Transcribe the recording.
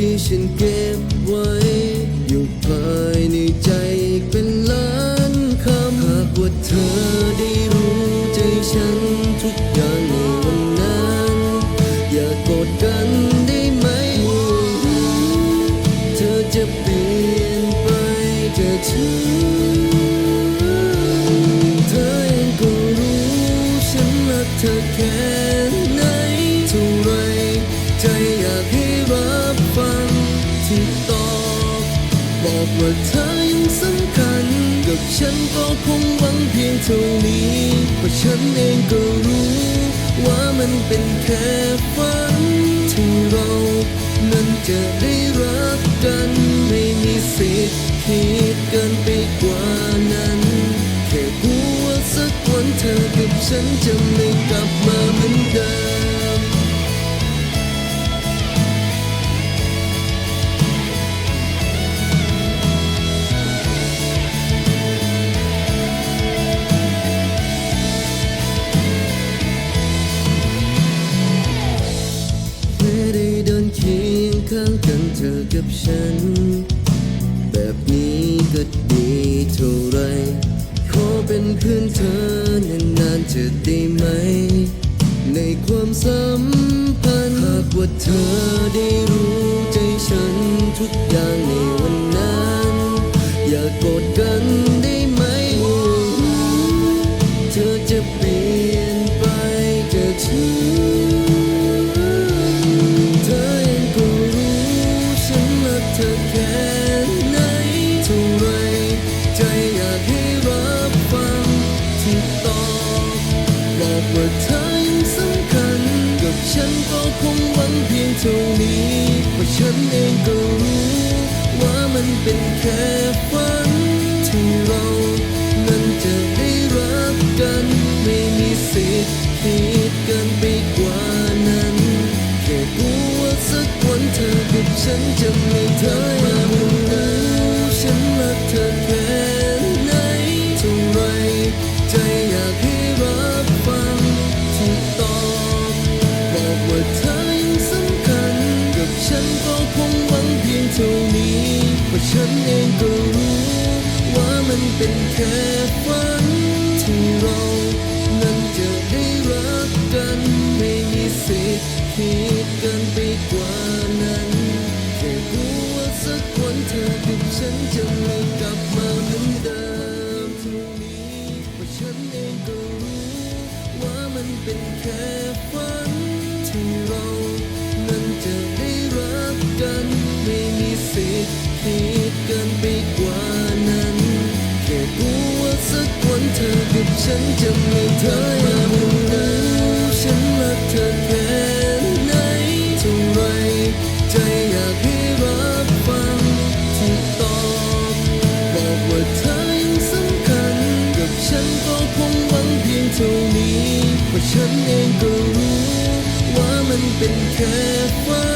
ที่ฉันเก็บไว้ อยู่ภายในใจเป็นล้านคำหากว่าเธอได้รู้ใจฉันทุกอย่างในวันนั้น อย่ากดกัน ว่าเธอยังสำคัญ กับฉันก็คงหวังเพียงเท่านี้เพราะฉันเองก็รู้ ว่ามันเป็นแค่ฝันที่เรานั้นจะได้รักกัน ไม่มีสิทธิ์คิดเกินไปกว่านั้น แค่กลัวสักวันเธอกับฉันจะ เธอกับฉัน แบบนี้ก็ดีเท่าไร ขอเป็นเพื่อนเธอนานๆจะได้ไหม ในความสัมพันธ์หากว่าเธอได้รู้ใจฉันทุกอย่างในวันนั้น อย่ากดกัน ว่าเธอยังสำคัญ กับฉันก็คงหวังเพียงเท่านี้เพราะฉันเองก็รู้ ว่ามันเป็นแค่ฝันที่เรา ฉันเองก็รู้ว่ามันเป็นแค่ฝันที่เรานั้นจะได้รักกันไม่มีสิทธิ์คิดกินไปกว่านั้นแค่กลัวสักวันเธอกับฉันจะไม่กลับมาเหมือนเดิมเท่านี้เพราฉันเองก็รู้ว่ามันเป็นแค่ ฉันเองก็รู้ว่ามันเป็นแค่ฝัน